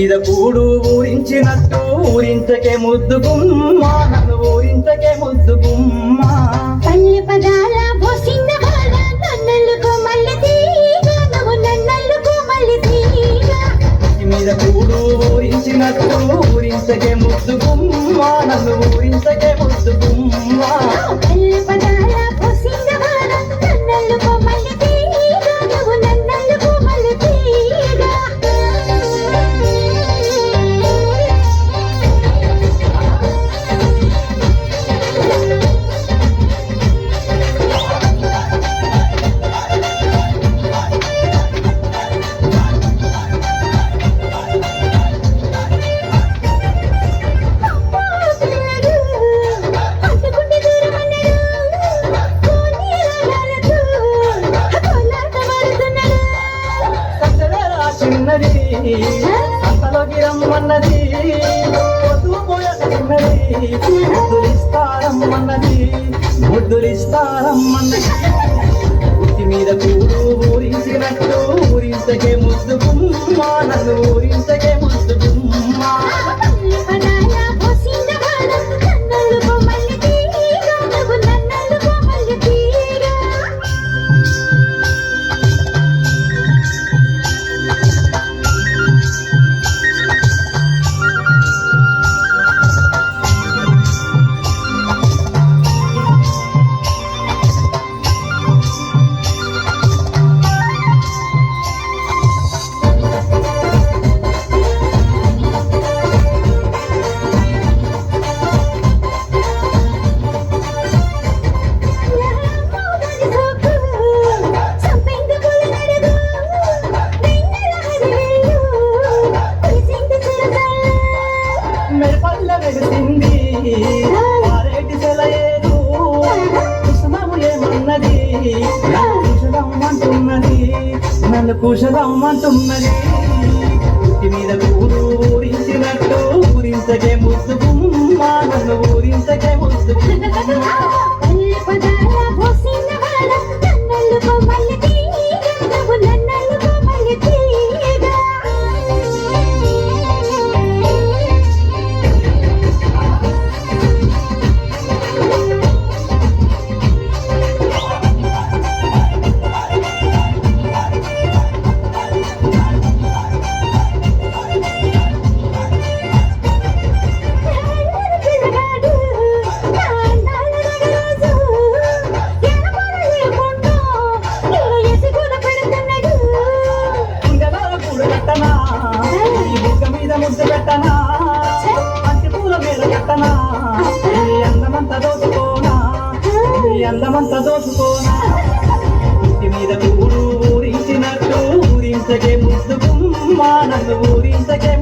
మీద కూడు ఊరించినట్టు ఊరించకే ముద్దు నన్ను ఊరించకే ముద్దుగుమ్మ మీద కూడు ఊరించినట్టు ఊరించకే ముద్దుగుమ్మ ఊరించకే చిన్నది. అంతలోకి రమ్మన్నది. పొద్దు పోయన్నది ముద్దులిస్తారమ్మన్నది ముద్దులిస్తారమ్మన్నది మీద కూడు ఊరించినట్టు ఊరించకే కుశలమ్మంటున్నది ఇంటి మీద కూడు ఊరించినట్టు ఊరించకే ముద్దు గుమ్మ నన్ను ఊరించకే ముసుగు అందమంత దోచుకోనా? ఇంటి మీద కూడు ఊరించినట్టు ఊరించకే ముద్దు గుమ్మ నన్ను ఊరించకే